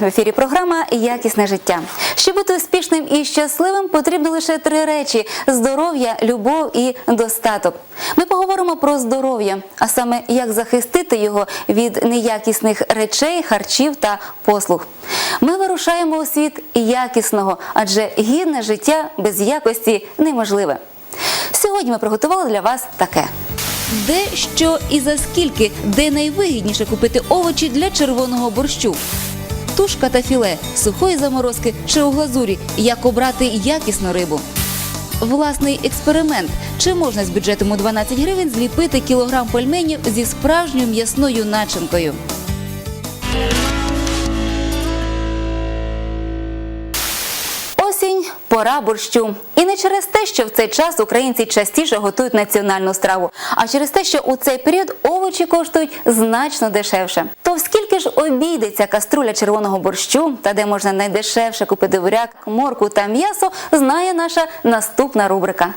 В ефірі. Програма Якісне життя. Щоб бути успішним і щасливим, потрібно лише три речі: здоров'я, любов і достаток. Ми поговоримо про здоров'я, а саме як захистити його від неякісних речей, харчів та послуг. Ми вирушаємо у світ якісного, адже гідне життя без якості неможливе. Сьогодні ми приготували для вас таке. Де, що і за скільки, де найвигідніше купити овочі для червоного борщу. Тушка та філе, сухої заморозки чи у глазурі, як обрати якісну рибу. Власний експеримент. Чи можна з бюджетом у 12 гривень зліпити кілограм пельменів зі справжньою м'ясною начинкою? Пора борщу. І не через те, що в цей час українці частіше готують національну страву, а через те, що у цей період овочі коштують значно дешевше. То скільки ж обійдеться каструля червоного борщу, та де можна найдешевше купити буряк, морку та м'ясо, знає наша наступна рубрика.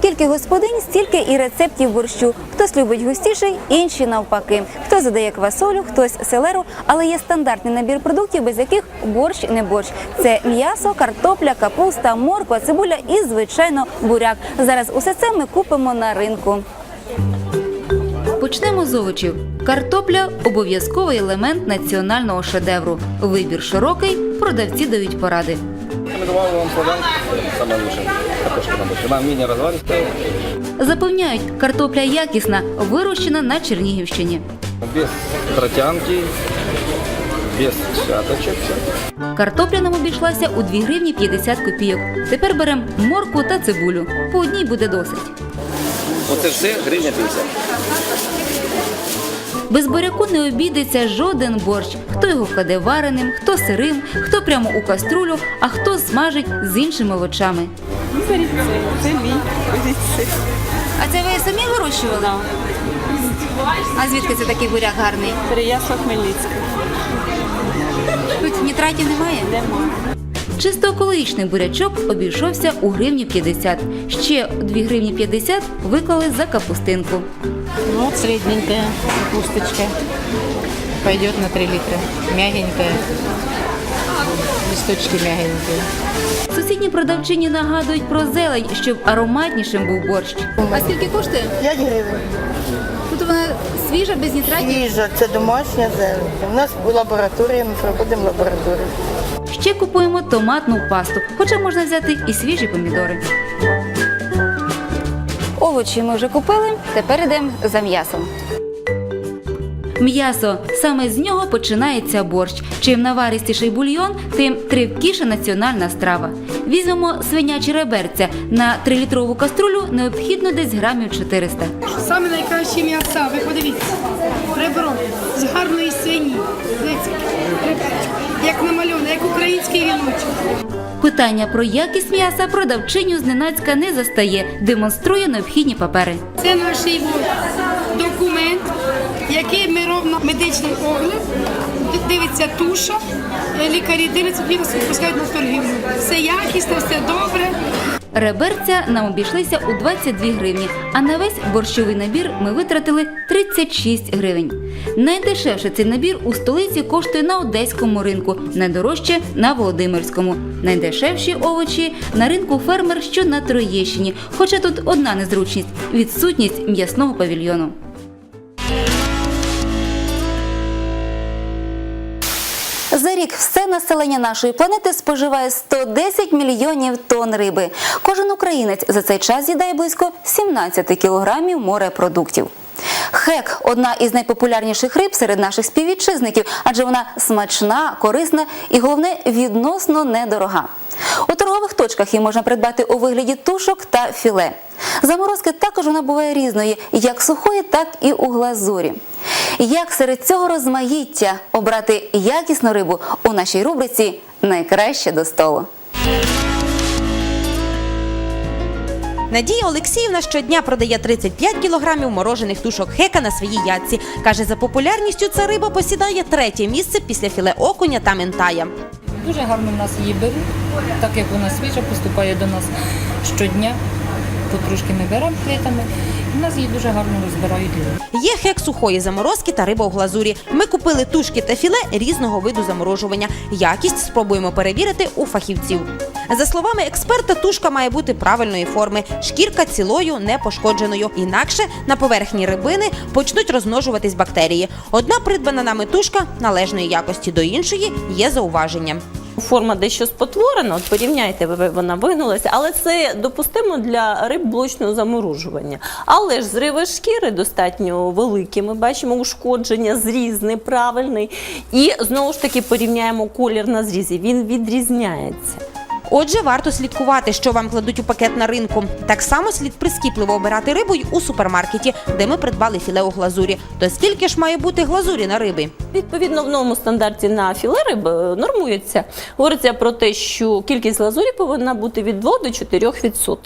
Скільки господинь, стільки і рецептів борщу. Хтось любить густіший, інші навпаки. Хтось додає квасолю, хтось селеру, але є стандартний набір продуктів, без яких борщ не борщ. Це м'ясо, картопля, капуста, морква, цибуля і, звичайно, буряк. Зараз усе це ми купимо на ринку. Почнемо з овочів. Картопля обов'язковий елемент національного шедевру. Вибір широкий, продавці дають поради. Рекомендовал вам продать самое Запевняють, картопля якісна, вирощена на Чернігівщині. без тротянки, без шаточек. Картопля нам обійшлася у 2 гривні 50 копійок. Тепер беремо морку та цибулю. По одній буде досить. Оце все гривня 50. Без буряку не обійдеться жоден борщ. Хто його кладе вареним, хто сирим, хто прямо у каструлю, а хто смажить з іншими овочами. Це, мій. А це ви самі вирощували? А звідки це такий буряк гарний? Переясла Хмельницька. Тут нітратів немає? Нема. Чисто екологічний бурячок обійшовся у гривні 50. Ще 2 гривні 50 виклали за капустинку. Ну, вот средненькая капусточка. Пойдет на 3 литра. Мягенькая. Листочки мягенькие. Сусідні продавчині нагадують про зелень, щоб ароматнішим був борщ. А скільки коштує? 5 гривень. Тут вона свіжа, без нітратів. Їжа, це домашня зелень. У нас лабораторія, ми проводимо лабораторію. Ще купуємо томатну пасту, хоча можна взяти і свіжі помідори. Овочі ми вже купили, тепер йдемо за м'ясом. М'ясо саме з нього починається борщ. Чим наваристіший бульйон, тим тривкіша національна страва. Візьмемо свинячі реберця на 3-літрову каструлю необхідно десь грамів 400. Саме найкращі м'яса, ви подивіться. Ребро з гарної свині. Як намальоване, як український віночок. Питання про якість м'яса продавчиню зненацька не застає, демонструє необхідні папери. Це наш документ, який ми робимо медичний огляд. Дивиться туша, е, лікарі дивляться, відпускають на торгівлю. Все якісне, все добре. Реберця нам обійшлися у 22 гривні, а на весь борщовий набір ми витратили 36 гривень. Найдешевше цей набір у столиці коштує на одеському ринку, найдорожче на Володимирському. Найдешевші овочі на ринку фермер, що на Троєщині. Хоча тут одна незручність відсутність м'ясного павільйону. Населення нашої планети споживає 110 мільйонів тонн риби. Кожен українець за цей час з'їдає близько 17 кілограмів морепродуктів. Хек одна із найпопулярніших риб серед наших співвітчизників, адже вона смачна, корисна і головне відносно недорога. У торгових точках її можна придбати у вигляді тушок та філе. Заморозки також вона буває різної, як сухої, так і у глазурі. Як серед цього розмаїття обрати якісну рибу у нашій рубриці Найкраще до столу. Надія Олексіївна щодня продає 35 кілограмів морожених тушок хека на своїй ятці. Каже, за популярністю ця риба посідає третє місце після філе окуня та ментая. Дуже гарно в нас її беруть, так як вона свіжа, поступає до нас щодня. Потрошки ми беремо плитами У нас її дуже гарно розбирають. Є хек сухої заморозки та риба у глазурі. Ми купили тушки та філе різного виду заморожування. Якість спробуємо перевірити у фахівців. За словами експерта, тушка має бути правильної форми, шкірка цілою, не пошкодженою. Інакше на поверхні рибини почнуть розмножуватись бактерії. Одна придбана нами тушка належної якості до іншої є зауваження. Форма дещо спотворена, от порівняйте, вона вигнулася, але це допустимо для риб блочного заморожування. Але ж зриви шкіри достатньо великі. Ми бачимо ушкодження, зріз неправильний. І знову ж таки порівняємо колір на зрізі. Він відрізняється. Отже, варто слідкувати, що вам кладуть у пакет на ринку. Так само слід прискіпливо обирати рибу й у супермаркеті, де ми придбали філе у глазурі. То скільки ж має бути глазурі на риби? Відповідно, в новому стандарті на філе риби е, нормується. Говориться про те, що кількість глазурі повинна бути від 2 до 4%.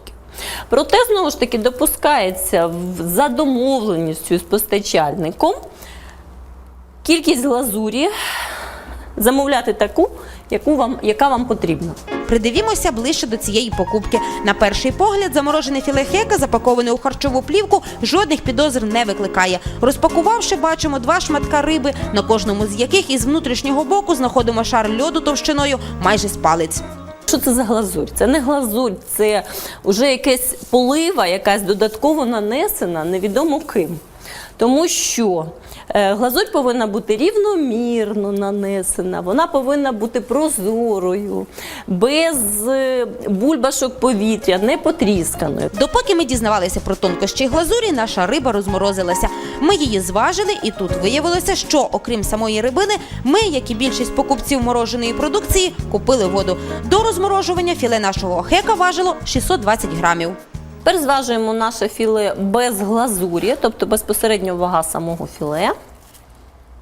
Проте, знову ж таки, допускається за домовленістю з постачальником кількість глазурі замовляти таку, яку вам, яка вам потрібна. Придивімося ближче до цієї покупки. На перший погляд, заморожене філе хека, запаковане у харчову плівку, жодних підозр не викликає. Розпакувавши, бачимо два шматка риби, на кожному з яких із внутрішнього боку знаходимо шар льоду товщиною майже з палець. Що це за глазурь? Це не глазурь, це вже якась полива, якась додатково нанесена, невідомо ким. Тому що е, глазурь повинна бути рівномірно нанесена, вона повинна бути прозорою, без е, бульбашок повітря, не потрісканою. Допоки ми дізнавалися про тонкощі глазурі, наша риба розморозилася. Ми її зважили, і тут виявилося, що окрім самої рибини, ми, як і більшість покупців мороженої продукції, купили воду. До розморожування філе нашого хека важило 620 грамів. Тепер зважуємо наше філе без глазурі, тобто безпосередньо вага самого філе.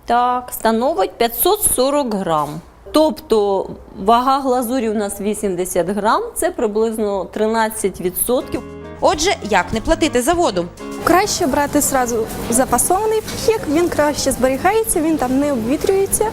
Так, становить 540 грам. Тобто вага глазурі у нас 80 грам, це приблизно 13%. Отже, як не платити за воду? Краще брати зразу запасований хек, він краще зберігається, він там не обвітрюється.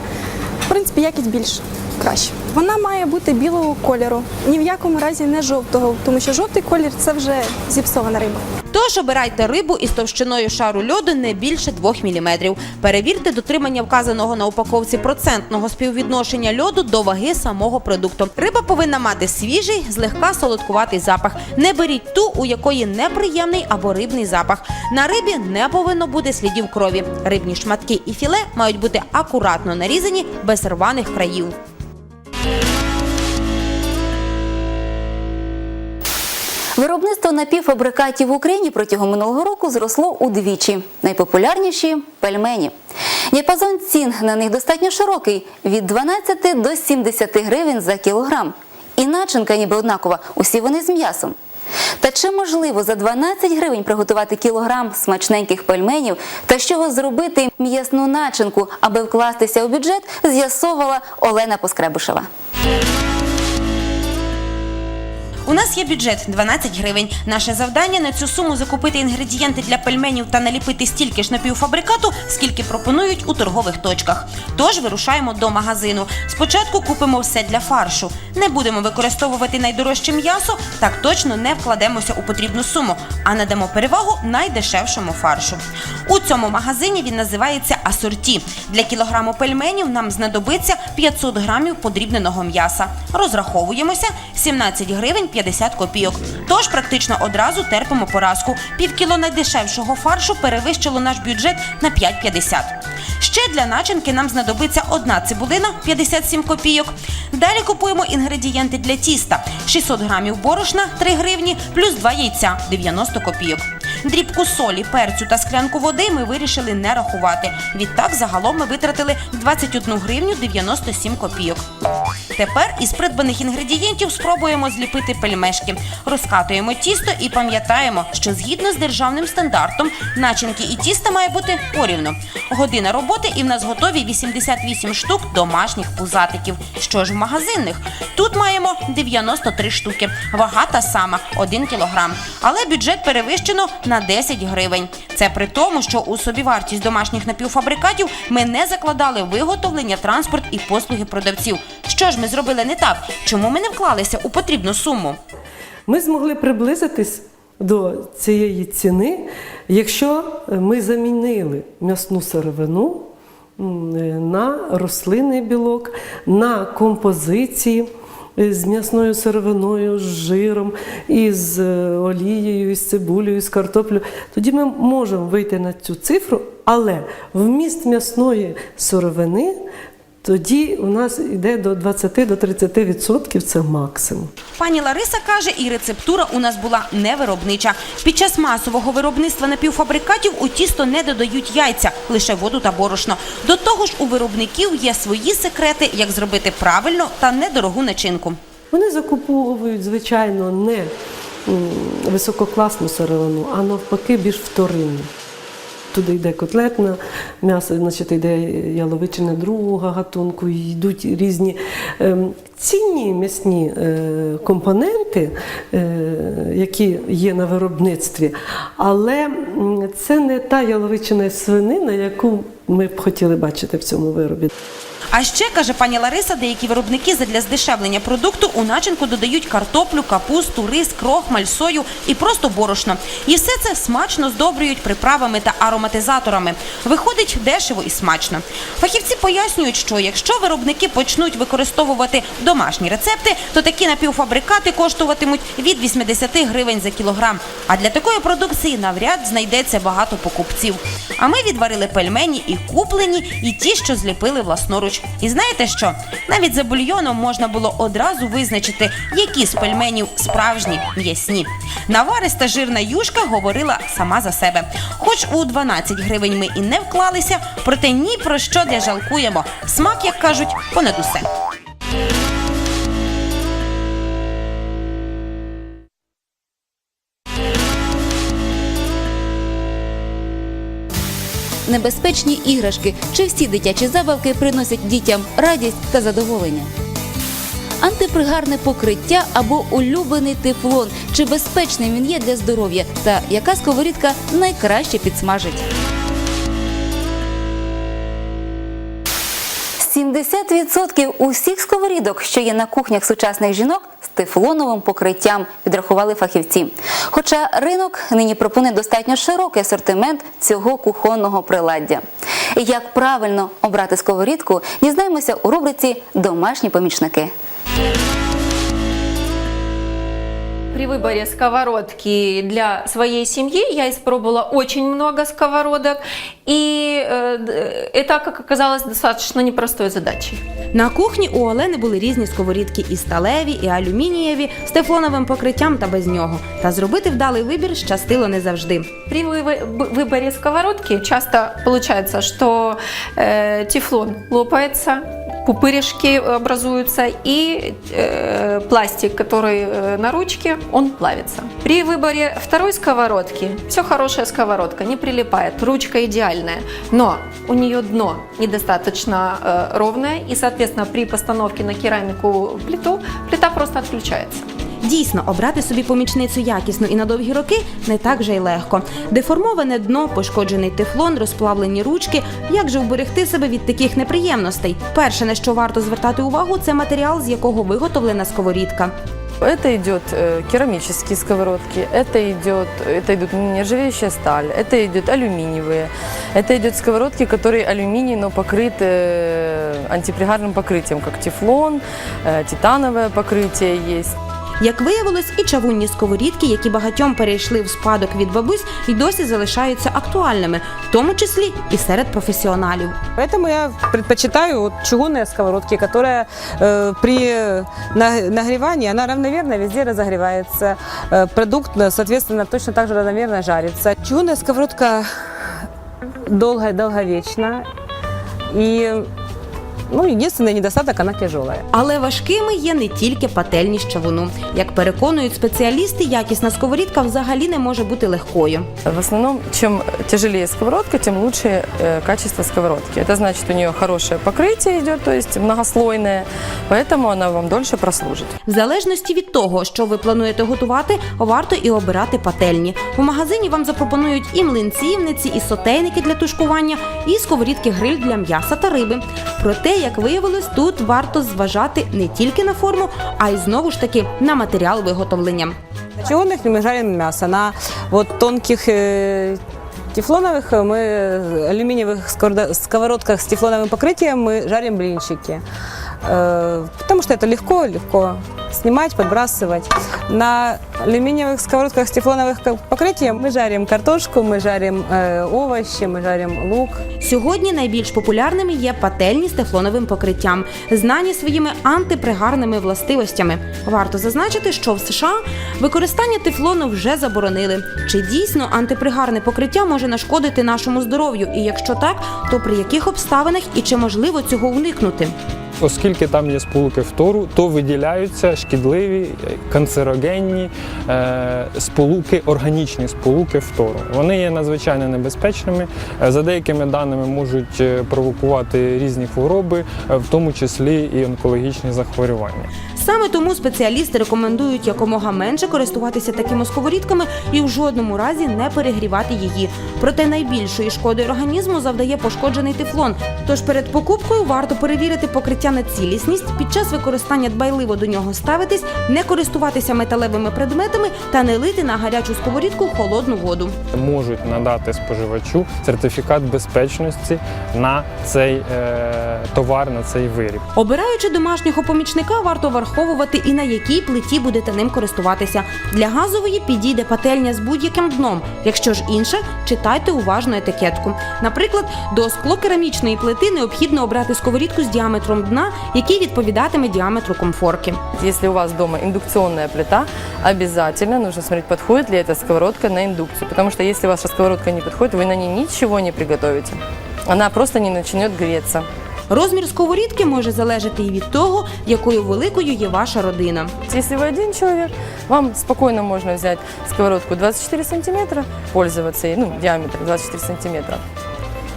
В принципі, якість більш краще. Вона має бути білого кольору, ні в якому разі не жовтого, тому що жовтий колір це вже зіпсована риба. Тож обирайте рибу із товщиною шару льоду не більше 2 мм. Перевірте дотримання вказаного на упаковці процентного співвідношення льоду до ваги самого продукту. Риба повинна мати свіжий, злегка солодкуватий запах. Не беріть ту, у якої неприємний або рибний запах. На рибі не повинно бути слідів крові. Рибні шматки і філе мають бути акуратно нарізані без рваних країв. Виробництво напівфабрикатів в Україні протягом минулого року зросло удвічі. Найпопулярніші пельмені. Діапазон цін на них достатньо широкий від 12 до 70 гривень за кілограм. І начинка ніби однакова, усі вони з м'ясом. Та чи можливо за 12 гривень приготувати кілограм смачненьких пельменів та з чого зробити м'ясну начинку, аби вкластися у бюджет, з'ясовувала Олена Поскребушева. У нас є бюджет 12 гривень. Наше завдання на цю суму закупити інгредієнти для пельменів та наліпити стільки ж напівфабрикату, скільки пропонують у торгових точках. Тож вирушаємо до магазину. Спочатку купимо все для фаршу. Не будемо використовувати найдорожче м'ясо, так точно не вкладемося у потрібну суму, а надамо перевагу найдешевшому фаршу. У цьому магазині він називається асорті. Для кілограму пельменів нам знадобиться 500 грамів подрібненого м'яса. Розраховуємося 17 гривень 50 копійок. Тож практично одразу терпимо поразку. Півкіло найдешевшого фаршу перевищило наш бюджет на 5,50. Ще для начинки нам знадобиться одна цибулина 57 копійок. Далі купуємо інгредієнти для тіста: 600 грамів борошна 3 гривні, плюс 2 яйця 90 копійок. Дрібку солі, перцю та склянку води ми вирішили не рахувати. Відтак загалом ми витратили 21 гривню 97 копійок. Тепер із придбаних інгредієнтів спробуємо зліпити пельмешки. Розкатуємо тісто і пам'ятаємо, що згідно з державним стандартом начинки і тіста має бути порівну. Година роботи і в нас готові 88 штук домашніх пузатиків. Що ж в магазинних? Тут маємо 93 штуки. Вага та сама 1 кілограм. Але бюджет перевищено на 10 гривень. Це при тому, що у собівартість домашніх напівфабрикатів ми не закладали виготовлення, транспорт і послуги продавців. Що ж ми зробили не так? Чому ми не вклалися у потрібну суму? Ми змогли приблизитись до цієї ціни, якщо ми замінили м'ясну сировину е, на рослинний білок, на композиції з м'ясною сировиною, з жиром, із е, олією, із цибулею, з картоплею, тоді ми можемо вийти на цю цифру, але вміст м'ясної сировини тоді у нас йде до 20 до 30 відсотків це максимум. Пані Лариса каже, і рецептура у нас була не виробнича. Під час масового виробництва напівфабрикатів у тісто не додають яйця, лише воду та борошно. До того ж, у виробників є свої секрети, як зробити правильно та недорогу начинку. Вони закуповують, звичайно, не висококласну сировину, а навпаки більш вторинну. Туди йде котлетне м'ясо, значить йде яловичина другого гатунку, йдуть різні ем, цінні м'ясні е, компоненти, е, які є на виробництві, але це не та яловичина свинина, яку ми б хотіли бачити в цьому виробі. А ще каже пані Лариса, деякі виробники задля здешевлення продукту у начинку додають картоплю, капусту, рис, крохмаль, сою і просто борошно. І все це смачно здобрюють приправами та ароматизаторами. Виходить дешево і смачно. Фахівці пояснюють, що якщо виробники почнуть використовувати домашні рецепти, то такі напівфабрикати коштуватимуть від 80 гривень за кілограм. А для такої продукції навряд знайдеться багато покупців. А ми відварили пельмені і куплені, і ті, що зліпили власноруч. І знаєте що? Навіть за бульйоном можна було одразу визначити, які з пельменів справжні м'ясні. Навариста жирна юшка говорила сама за себе. Хоч у 12 гривень ми і не вклалися, проте ні про що не жалкуємо. Смак, як кажуть, понад усе. Небезпечні іграшки чи всі дитячі забавки приносять дітям радість та задоволення. Антипригарне покриття або улюблений тефлон. Чи безпечним він є для здоров'я? Та яка сковорідка найкраще підсмажить? 70% усіх сковорідок, що є на кухнях сучасних жінок, з тефлоновим покриттям, підрахували фахівці. Хоча ринок нині пропонує достатньо широкий асортимент цього кухонного приладдя. Як правильно обрати сковорідку, дізнаємося у рубриці Домашні помічники При выборе сковородки для своей семьи я испробовала очень много сковородок, и э, д- это, как оказалось, достаточно непростой задачей. На кухні у Олени були різні сковорідки і сталеві, і алюмінієві, з тефлоновим покриттям та без нього. Та зробити вдалий вибір щастило не завжди. При вы- б- выборе сковородки часто получается, что э, тефлон лопается, Пупырышки образуются, и э, пластик, который э, на ручке, он плавится. При выборе второй сковородки, все хорошая сковородка, не прилипает, ручка идеальная, но у нее дно недостаточно э, ровное, и, соответственно, при постановке на керамику плиту, плита просто отключается. Дійсно, обрати собі помічницю якісну і на довгі роки не так же й легко. Деформоване дно, пошкоджений тефлон, розплавлені ручки. Як же вберегти себе від таких неприємностей? Перше, на що варто звертати увагу, це матеріал, з якого виготовлена сковорідка. Это идет э, керамические сковородки, это идет, это идут нержавеющая сталь, это идет алюминиевые, это идет сковородки, которые алюминий, но покрыты э, антипригарным покрытием, как тефлон, э, титановое покрытие есть. Як виявилось, і чавунні сковорідки, які багатьом перейшли в спадок від бабусь, і досі залишаються актуальними, в тому числі і серед професіоналів. Поэтому я предпочитаю вот чугунные сковородки, которая э, при на- нагревании, она равномерно везде разогревается. Э, продукт, э, соответственно, точно так же равномерно жарится. Чугунная сковородка долго и долговечна. И ну, единственный недостаток, она тяжелая. Але важкими є не тільки пательні з чавуну. Як переконують спеціалісти, якісна сковорідка взагалі не може бути легкою. В основном, чем тяжелее сковородка, тем лучше э, качество сковородки. Это значит, у нее хорошее покрытие идет, то есть многослойное, поэтому она вам дольше прослужит. В залежності від того, що ви плануєте готувати, варто і обирати пательні. У магазині вам запропонують і млинцівниці, і сотейники для тушкування, і сковорідки гриль для м'яса та риби. Проте, як виявилось, тут варто зважати не тільки на форму, а й знову ж таки на матеріал виготовлення. чугунных мы жарим мясо. На вот тонких э, тефлоновых э, мы э, алюминиевых сковорда- сковородках с тефлоновым покрытием мы жарим блинчики. Э, Потому что это легко, легко снимать, подбрасывать. На алюминиевых сковородках с тефлоновым покрытием мы жарим картошку, мы жарим э, овощи, мы жарим лук. Сьогодні найбільш популярними є пательні з тефлоновим покриттям, знані своїми антипригарними властивостями. Варто зазначити, що в США використання тефлону вже заборонили. Чи дійсно антипригарне покриття може нашкодити нашому здоров'ю? І якщо так, то при яких обставинах і чи можливо цього уникнути? Оскільки там є сполуки фтору, то виділяються шкідливі канцерогенні е, сполуки, органічні сполуки фтору. Вони є надзвичайно небезпечними. Е, За деякими даними можуть е, провокувати різні хвороби, е, в тому числі і онкологічні захворювання. Саме тому спеціалісти рекомендують якомога менше користуватися такими сковорідками і в жодному разі не перегрівати її. Проте найбільшої шкоди організму завдає пошкоджений тефлон. Тож перед покупкою варто перевірити покриття на цілісність, під час використання дбайливо до нього ставитись, не користуватися металевими предметами та не лити на гарячу сковорідку холодну воду. Можуть надати споживачу сертифікат безпечності на цей е, товар, на цей виріб. Обираючи домашнього помічника, варто враховувати і на якій плиті будете ним користуватися. Для газової підійде пательня з будь-яким дном. Якщо ж інша, читайте уважно етикетку. Наприклад, до склокерамічної плити необхідно обрати сковорідку з діаметром дна, який відповідатиме діаметру комфорки. Если у вас дома индукционная плита, обязательно нужно смотреть, подходит ли эта сковородка на индукцию. Потому что если ваша сковородка не подходит, вы на ней ничего не приготовите. Она просто не начнет греться. Розмір сковорідки може залежати і від того, якою великою є ваша родина. Якщо ви один чоловік, вам спокійно можна взяти сковородку 24 см, користуватися, ну, діаметром 24 сантиметра.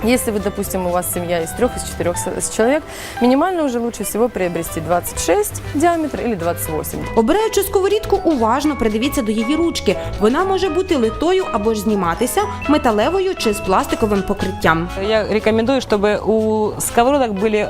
Если вы, допустим, у вас семья из трех, из четырех с- человек, минимально уже лучше всего приобрести 26 диаметр или 28. Обираючи сковорідку, уважно придивіться до її ручки. Вона може бути литою або ж зніматися металевою чи з пластиковим покриттям. Я рекомендую, чтобы у сковородок были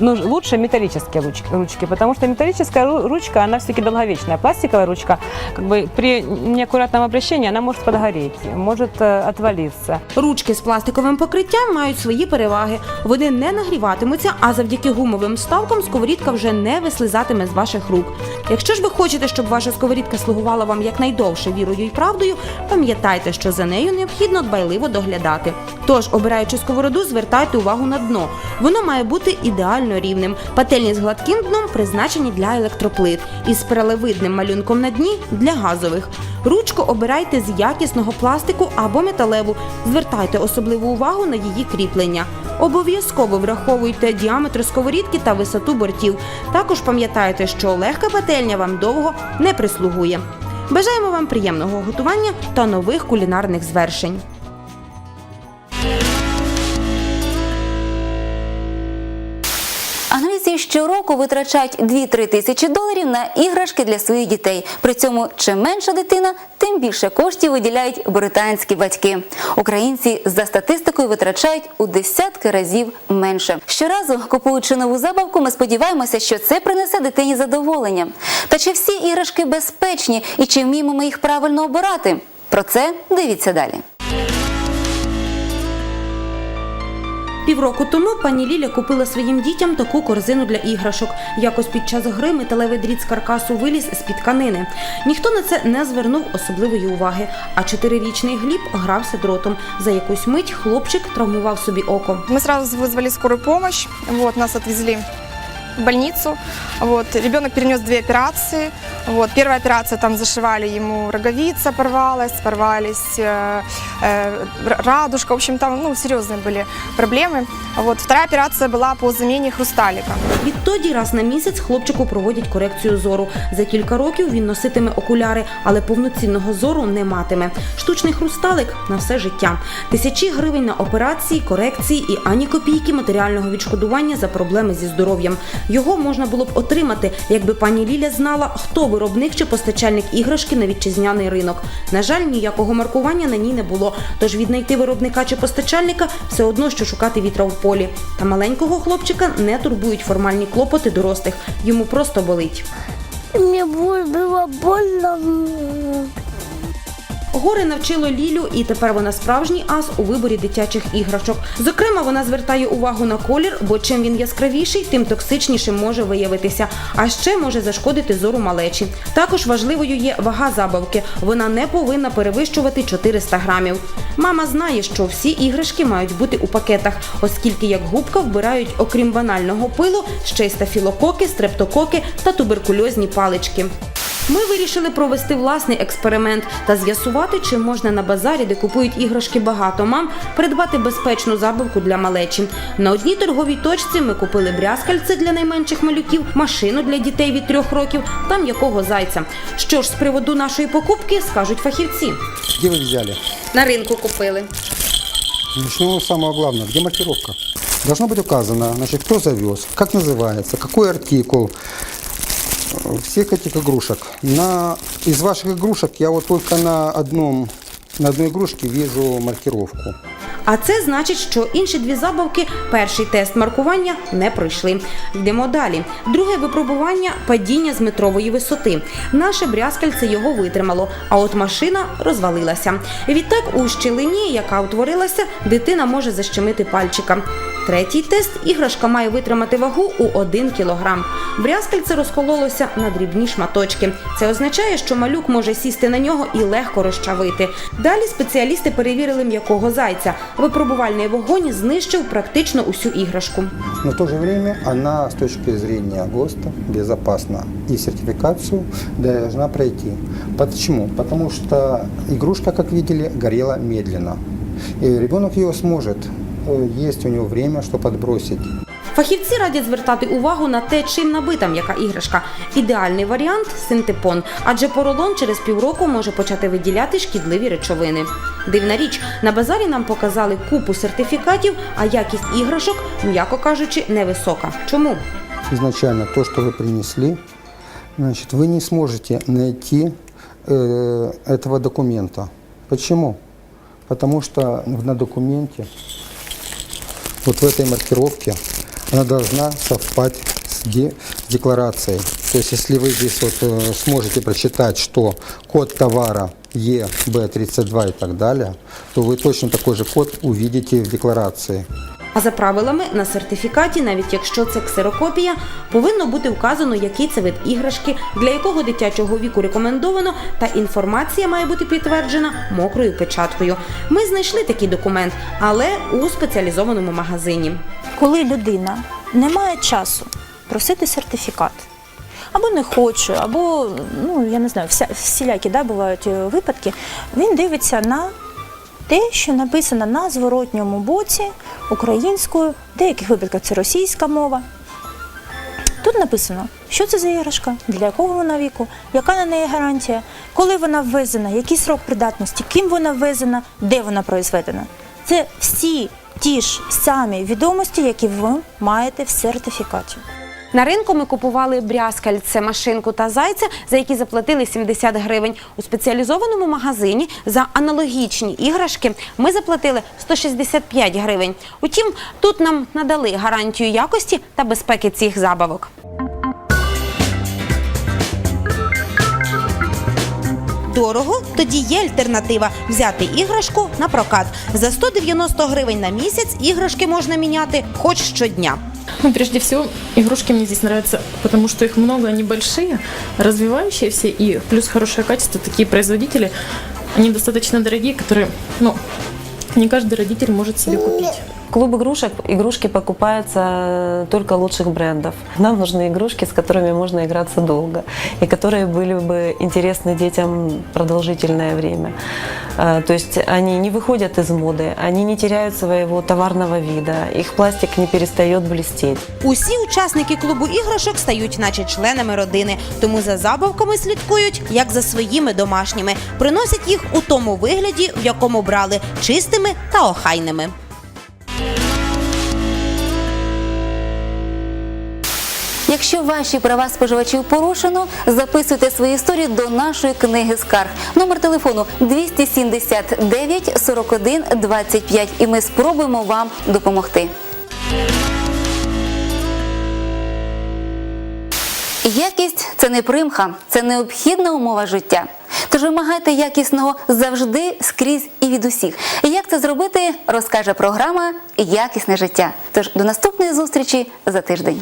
ну, лучше металлические ручки, ручки, потому что металлическая ру- ручка, она все-таки долговечная. Пластиковая ручка, как бы при неаккуратном обращении, она может подгореть, может э, отвалиться. Ручки з пластиковим покриттям мають свої переваги. Вони не нагріватимуться, а завдяки гумовим вставкам сковорідка вже не вислизатиме з ваших рук. Якщо ж ви хочете, щоб ваша сковорідка слугувала вам якнайдовше вірою і правдою, пам'ятайте, що за нею необхідно дбайливо доглядати. Тож, обираючи сковороду, звертайте увагу на дно. Воно має бути ідеально рівним. Пательні з гладким дном призначені для електроплит із переливидним малюнком на дні для газових. Ручку обирайте з якісного пластику або металеву. Звертайте особливу увагу на її кріплення. Обов'язково враховуйте діаметр сковорідки та висоту бортів. Також пам'ятайте, що легка пательня вам довго не прислугує. Бажаємо вам приємного готування та нових кулінарних звершень. Англійці щороку витрачають 2-3 тисячі доларів на іграшки для своїх дітей. При цьому чим менша дитина, тим більше коштів виділяють британські батьки. Українці за статистикою витрачають у десятки разів менше. Щоразу, купуючи нову забавку, ми сподіваємося, що це принесе дитині задоволення. Та чи всі іграшки безпечні і чи вміємо ми їх правильно обирати? Про це дивіться далі. Півроку тому пані Ліля купила своїм дітям таку корзину для іграшок. Якось під час гри металевий дріт з каркасу виліз з-під тканини. Ніхто на це не звернув особливої уваги. А чотирирічний Гліб грався дротом. За якусь мить хлопчик травмував собі око. Ми сразу визвали скору допомогу, вот, нас отвезли в больницу. Вот, ребенок перенес две операции. Вот, первая операция, там зашивали ему роговица, порвалась, порвались э, э, р- радужка. В общем, там ну, серьезные были проблемы. Вот, вторая операция была по замене хрусталика. Відтоді раз на місяць хлопчику проводять корекцію зору. За кілька років він носитиме окуляри, але повноцінного зору не матиме. Штучний хрусталик на все життя. Тисячі гривень на операції, корекції і ані копійки матеріального відшкодування за проблеми зі здоров'ям. Його можна було б отримати, якби пані Ліля знала, хто виробник чи постачальник іграшки на вітчизняний ринок. На жаль, ніякого маркування на ній не було. Тож віднайти виробника чи постачальника все одно, що шукати вітра в полі. Та маленького хлопчика не турбують формальні клопоти дорослих. Йому просто болить. Мне было больно. Горе навчило Лілю, і тепер вона справжній ас у виборі дитячих іграшок. Зокрема, вона звертає увагу на колір, бо чим він яскравіший, тим токсичнішим може виявитися. А ще може зашкодити зору малечі. Також важливою є вага забавки. Вона не повинна перевищувати 400 грамів. Мама знає, що всі іграшки мають бути у пакетах, оскільки як губка вбирають, окрім банального пилу, ще й стафілококи, стрептококи та туберкульозні палички. Ми вирішили провести власний експеримент та з'ясувати, чи можна на базарі, де купують іграшки багато мам, придбати безпечну забавку для малечі. На одній торговій точці ми купили брязкальце для найменших малюків, машину для дітей від трьох років та м'якого зайця. Що ж з приводу нашої покупки скажуть фахівці. Где вы взяли? На ринку купили. Начнем с самого главного. Где маркировка? Должно быть указано, значит, кто завез, как называется, какой артикул э, всех этих игрушек. На, из ваших игрушек я вот только на одном, на одной игрушке вижу маркировку. А це значить, що інші дві забавки перший тест маркування не пройшли. Йдемо далі. Друге випробування падіння з метрової висоти. Наше брязкальце його витримало, а от машина розвалилася. Відтак, у щілині, яка утворилася, дитина може защемити пальчика. Третій тест іграшка має витримати вагу у 1 кг. Брязкальце розкололося на дрібні шматочки. Це означає, що малюк може сісти на нього і легко розчавити. Далі спеціалісти перевірили м'якого зайця. Випробувальний вогонь знищив практично усю іграшку. В то же время она с точки зрения ГОСТа безопасна и сертификацию должна пройти. Почему? Потому что игрушка, как видели, горела медленно. И ребенок ее сможет, э, есть у него время, чтобы подбросить. Фахівці радять звертати увагу на те, чим набита м'яка іграшка. Ідеальний варіант синтепон, адже поролон через півроку може почати виділяти шкідливі речовини. Дивна річ, на базарі нам показали купу сертифікатів, а якість іграшок, м'яко кажучи, невисока. Чому? изначально то, что вы принесли, значит, вы не сможете найти э, этого документа. Почему? Потому что на документе, вот в этой маркировке, она должна совпать с, де- с декларацией. То есть, если вы здесь вот э, сможете прочитать, что код товара ЕБ32 и так далее, то вы точно такой же код увидите в декларации. А за правилами на сертифікаті, навіть якщо це ксерокопія, повинно бути вказано, який це вид іграшки, для якого дитячого віку рекомендовано, та інформація має бути підтверджена мокрою печаткою. Ми знайшли такий документ, але у спеціалізованому магазині. коли людина не має часу просити сертифікат, або не хоче, або ну я не знаю, вся, всілякі да, бувають е, випадки, він дивиться на те, що написано на зворотньому боці українською, в деяких випадках це російська мова. Тут написано, що це за іграшка, для якого вона віку, яка на неї гарантія, коли вона ввезена, який срок придатності, ким вона ввезена, де вона произведена. Це всі ті ж самі відомості, які ви маєте в сертифікаті. На ринку ми купували брязкальце, машинку та зайця, за які заплатили 70 гривень. У спеціалізованому магазині за аналогічні іграшки ми заплатили 165 гривень. Утім, тут нам надали гарантію якості та безпеки цих забавок. Дорого? Тоді є альтернатива взяти іграшку на прокат. За 190 гривень на місяць іграшки можна міняти хоч щодня. Ну, прежде всего, игрушки мне здесь нравятся, потому что их много, они большие, развивающиеся, и плюс хорошее качество. Такие производители, они достаточно дорогие, которые, ну, не каждый родитель может себе купить. Клуб игрушек, игрушки покупаются только лучших брендов. Нам нужны игрушки, с которыми можно играться долго, и которые были бы интересны детям продолжительное время. А, То есть они не выходят из моды, они не теряют своего товарного вида, их пластик не перестает блестеть. Усі учасники клубу іграшок стають, наче членами родини, тому за забавками слідкують як за своїми домашніми. Приносять їх у тому вигляді, в якому брали чистими та охайними. Якщо ваші права споживачів порушено, записуйте свої історії до нашої книги скарг. Номер телефону 279 41 25 і ми спробуємо вам допомогти. Якість це не примха, це необхідна умова життя. Тож вимагайте якісного завжди, скрізь і від усіх. Як це зробити, розкаже програма Якісне життя. Тож до наступної зустрічі за тиждень.